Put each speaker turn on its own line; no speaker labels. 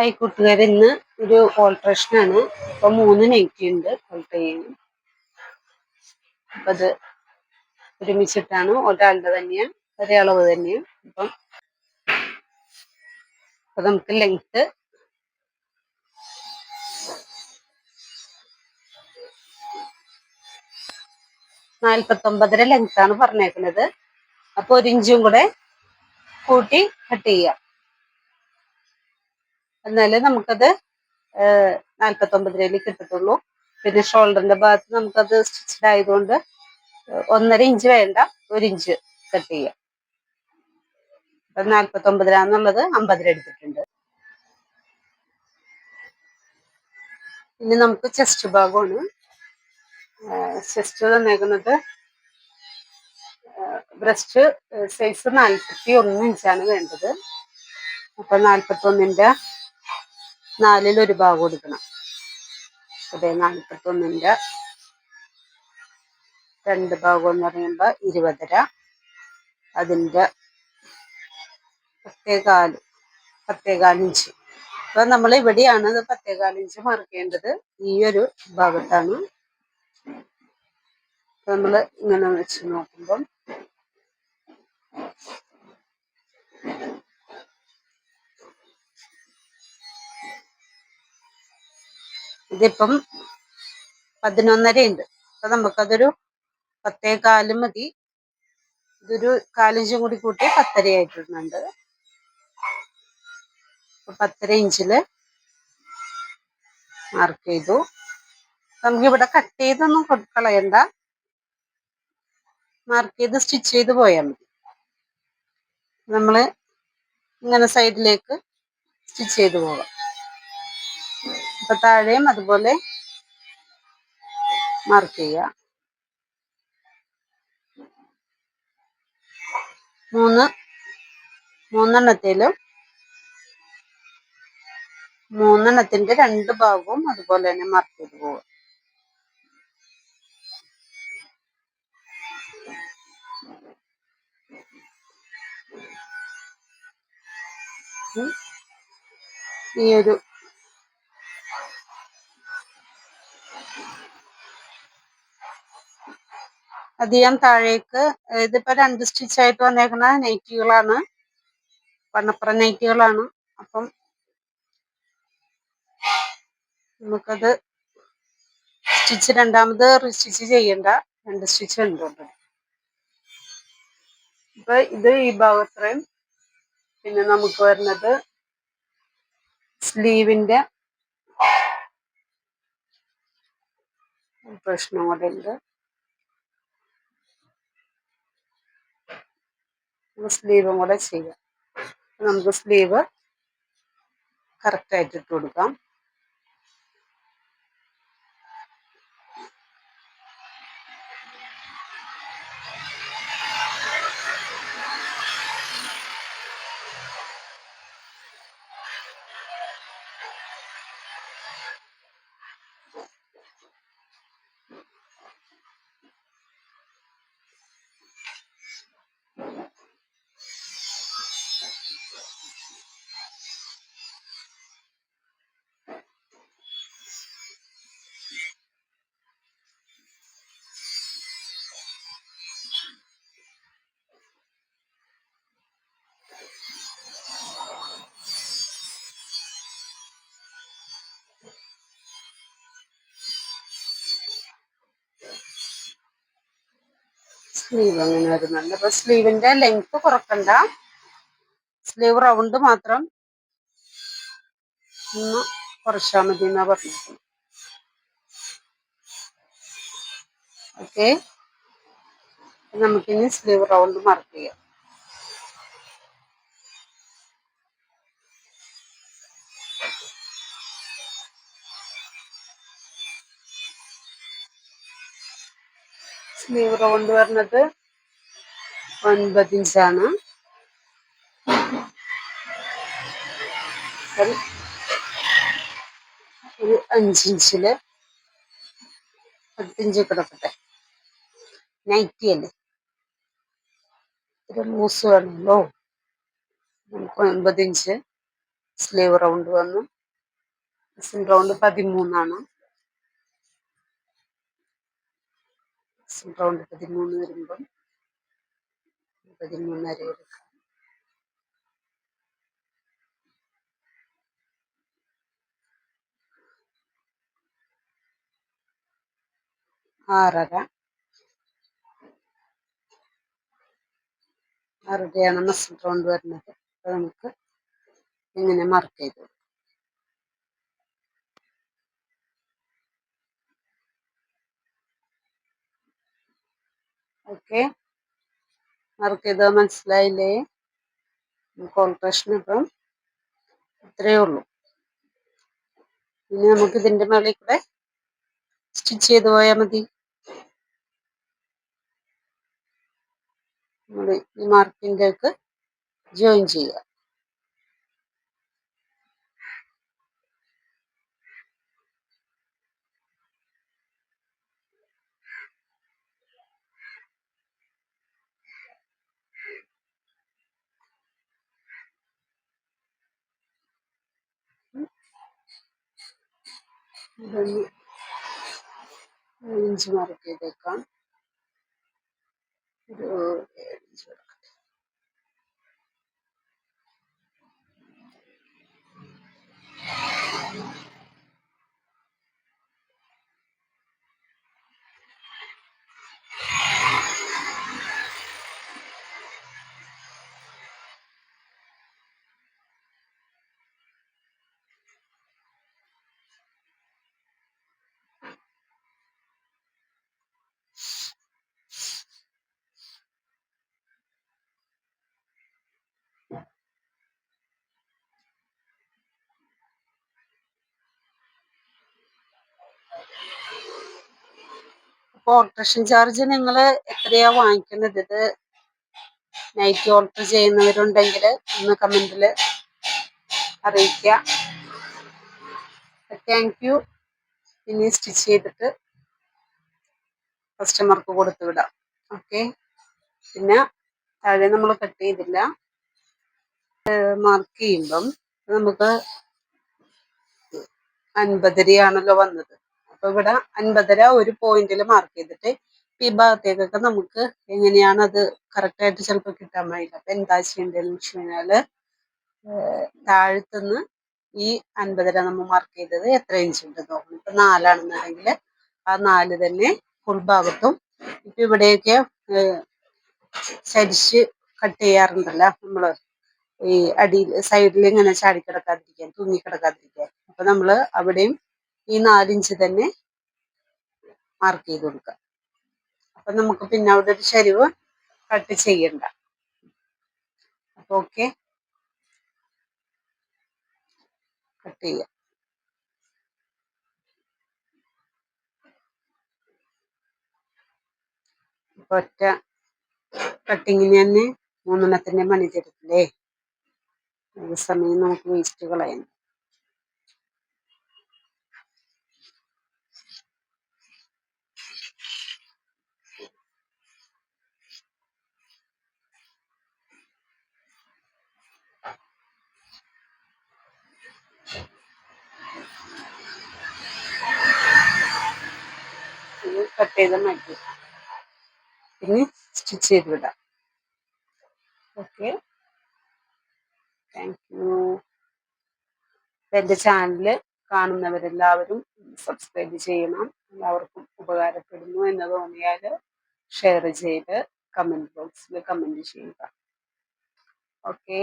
Hi കൂട്ടുകാർ ഇന്ന് ഒരു ഓൾട്രേഷൻ ആണ് അപ്പൊ മൂന്ന് നൈറ്റി ഉണ്ട് ഓൾട്ടർ ചെയ്യാൻ. അപ്പൊ ഒരുമിച്ചിട്ടാണ് ഒരാളുടെ തന്നെയാണ് ഒരേ അളവ് തന്നെയാണ് അപ്പം അപ്പൊ നമുക്ക് ലെങ്ത് നാൽപ്പത്തൊമ്പതര ലെങ്ത് ആണ് പറഞ്ഞേക്കുന്നത്. അപ്പൊ ഒരു ഇഞ്ചും കൂടെ കൂട്ടി കട്ട് ചെയ്യാം. എന്നാലേ നമുക്കത് നാൽപ്പത്തൊമ്പതിലേക്ക് കിട്ടത്തുള്ളൂ. പിന്നെ ഷോൾഡറിന്റെ ഭാഗത്ത് നമുക്കത് സ്റ്റിച്ചഡ് ആയതുകൊണ്ട് ഒന്നര ഇഞ്ച് വേണ്ട ഒരു ഇഞ്ച് കട്ട് ചെയ്യാം. അപ്പൊ അമ്പത് രൂപ എടുത്തിട്ടുണ്ട്. ഇനി നമുക്ക് ചെസ്റ്റ് ഭാഗമാണ്. ചെസ്റ്റ് തന്നേക്കുന്നത് ബ്രസ്റ്റ് സൈസ് നാൽപ്പത്തി ഒന്ന് ഇഞ്ചാണ് വേണ്ടത്. അപ്പൊ നാൽപ്പത്തി ഒന്നിന്റെ നാലിലൊരു ഭാഗം കൊടുക്കണം. അതെ നാൽപ്പത്തൊന്നിന്റെ രണ്ട് ഭാഗം എന്ന് പറയുമ്പോൾ ഇരുപതര. അതിന്റെ പത്തേകാൽ പത്തേകാലിഞ്ച് അപ്പം നമ്മൾ ഇവിടെയാണ് ഇത് പത്തേകാലിഞ്ച് മറക്കേണ്ടത് ഈ ഒരു ഭാഗത്താണ്. നമ്മൾ ഇങ്ങനെ വെച്ച് നോക്കുമ്പം ഇതിപ്പം പതിനൊന്നര ഉണ്ട് അപ്പൊ നമുക്കതൊരു പത്തേ കാലും മതി. ഇതൊരു കാലിഞ്ചും കൂടി കൂട്ടി പത്തര ആയിട്ടുണ്ട്. പത്തര ഇഞ്ചിൽ മാർക്ക് ചെയ്തു. നമുക്കിവിടെ കട്ട് ചെയ്തൊന്നും കളയണ്ട. മാർക്ക് ചെയ്ത് സ്റ്റിച്ച് ചെയ്ത് പോയാൽ മതി. നമ്മൾ ഇങ്ങനെ സൈഡിലേക്ക് സ്റ്റിച്ച് ചെയ്ത് പോകാം അപ്പൊ താഴെയും അതുപോലെ മാർക്ക് ചെയ്യുക. മൂന്ന് മൂന്നെണ്ണത്തിലും മൂന്നെണ്ണത്തിന്റെ രണ്ട് ഭാഗവും അതുപോലെ തന്നെ മാർക്ക് ചെയ്ത് പോവുക. ഈ ഒരു അധികം താഴേക്ക് ഇതിപ്പോ രണ്ട് സ്റ്റിച്ച് ആയിട്ട് വന്നേക്കുന്ന നൈറ്റികളാണ് വണ്ണപ്പുറം നൈറ്റികളാണ് അപ്പം നമുക്കത് സ്റ്റിച്ച് രണ്ടാമത് റിസ്റ്റിച്ച് ചെയ്യണ്ട. രണ്ട് സ്റ്റിച്ച് ഉണ്ട് ഇപ്പൊ ഇത് ഈ ഭാഗത്രയും പിന്നെ നമുക്ക് വരുന്നത് സ്ലീവിന്റെ പ്രശ്നം കൂടെ ഉണ്ട്. സ്ലീവും കൂടെ ചെയ്യാം. നമുക്ക് സ്ലീവ് കറക്റ്റായിട്ട് ഇട്ട് കൊടുക്കാം. സ്ലീവ് അങ്ങനെ വരുന്നുണ്ട് അപ്പൊ സ്ലീവിന്റെ ലെങ്ത് കുറക്കണ്ട. സ്ലീവ് റൗണ്ട് മാത്രം. ഒന്ന് കുറച്ചാൽ മതി എന്നാ പറഞ്ഞത്. ഓക്കെ നമുക്കിനി സ്ലീവ് റൗണ്ട് മാർക്ക് ചെയ്യാം. സ്ലീവ് റൗണ്ട് വരുന്നത് ഒൻപത് ഇഞ്ചാണ് ഒരു അഞ്ചിഞ്ചിൽ പത്തിഞ്ച് കിടക്കട്ടെ. നൈറ്റി അല്ലേ? ഒരു ലൂസ് വേണമല്ലോ. നമുക്ക് ഒൻപത് ഇഞ്ച് സ്ലീവ് റൗണ്ട് വന്നു. റൗണ്ട് പതിമൂന്നാണ്. റൗണ്ട് പതിമൂന്ന് വരുമ്പം പതിമൂന്നര എടുക്കാം. ആറര. ആറരയാണ് മസിൽ റൗണ്ട് വരുന്നത്. അപ്പോൾ നമുക്ക് ഇങ്ങനെ മാർക്ക് ചെയ്തു ഓക്കെ. മാർക്ക് ചെയ്ത മനസ്സിലായില്ലേ കോൾട്രേഷൻ ഇപ്പം ഇത്രയേ ഉള്ളൂ. ഇനി നമുക്ക് ഇതിന്റെ മേളിൽ കൂടെ സ്റ്റിച്ച് ചെയ്ത് പോയാൽ മതി. നമ്മൾ ഈ മാർക്കിന്റെ ജോയിൻ ചെയ്യുക. ഇഞ്ച് മാർക്ക് ചെയ്തേക്കാം. ഒരു ഏഴ് ഇഞ്ച് കൊടുക്കട്ടെ ഓൾട്രേഷൻ ചാർജ് നിങ്ങൾ എത്രയാ വാങ്ങിക്കുന്നത്? ഇത് നൈറ്റ് ഓൾട്ടർ ചെയ്യുന്നവരുണ്ടെങ്കിൽ ഒന്ന് കമന്റിൽ അറിയിക്കുക. താങ്ക് യു ഇനി സ്റ്റിച്ച് ചെയ്തിട്ട് കസ്റ്റമർക്ക് കൊടുത്തു വിടാം. ഓക്കെ പിന്നെ താഴെ നമ്മൾ കട്ട് ചെയ്തില്ല. മാർക്ക് ചെയ്യുമ്പം നമുക്ക് അൻപതരയാണല്ലോ വന്നത്. അപ്പൊ ഇവിടെ അൻപതര ഒരു പോയിന്റിൽ മാർക്ക് ചെയ്തിട്ട് ഈ ഭാഗത്തേക്കൊക്കെ നമുക്ക് എങ്ങനെയാണ് അത് കറക്റ്റ് ആയിട്ട് ചിലപ്പോൾ കിട്ടാൻ വഴിയില്ല അപ്പൊ എന്താ ചെയ്യേണ്ടതെന്ന് വെച്ച് കഴിഞ്ഞാൽ താഴത്തുനിന്ന് ഈ അൻപതര നമ്മൾ മാർക്ക് ചെയ്തത് എത്ര ഇഞ്ച് ഉണ്ട് നോക്കണം. ഇപ്പൊ നാലാണെന്നുണ്ടെങ്കിൽ ആ നാല് തന്നെ ഫുൾ ഭാഗത്തും ഇപ്പൊ ഇവിടെയൊക്കെ ചരിച്ച് കട്ട് ചെയ്യാറുണ്ടല്ലോ നമ്മൾ. ഈ അടിയിൽ സൈഡിൽ ഇങ്ങനെ ചാടിക്കിടക്കാതിരിക്കാൻ തൂങ്ങിക്കിടക്കാതിരിക്കാൻ. അപ്പൊ നമ്മൾ അവിടെയും ഈ നാലിഞ്ച് തന്നെ മാർക്ക് ചെയ്ത് കൊടുക്കുക. അപ്പൊ നമുക്ക് പിന്നെ അവിടെ ഒരു ചരിവ് കട്ട് ചെയ്യണ്ട. അപ്പോൾ ഓക്കെ കട്ട് ചെയ്യാം. ഒറ്റ കട്ടിങ്ങിന് തന്നെ മൂന്നെണ്ണത്തിന്റെ മണി തരത്തില്ലേ അതേസമയം നമുക്ക് വേസ്റ്റ് കളയണം കട്ട് ചെയ്ത് മാറ്റി. ഇനി സ്റ്റിച്ച് ചെയ്ത് വിടാം ഓക്കെ താങ്ക് യു എന്റെ ചാനൽ കാണുന്നവരെല്ലാവരും സബ്സ്ക്രൈബ് ചെയ്യണം. എല്ലാവർക്കും ഉപകാരപ്പെടുന്നു എന്ന് തോന്നിയാൽ ഷെയർ ചെയ്ത് കമന്റ് ബോക്സിൽ കമന്റ് ചെയ്യുക. ഓക്കെ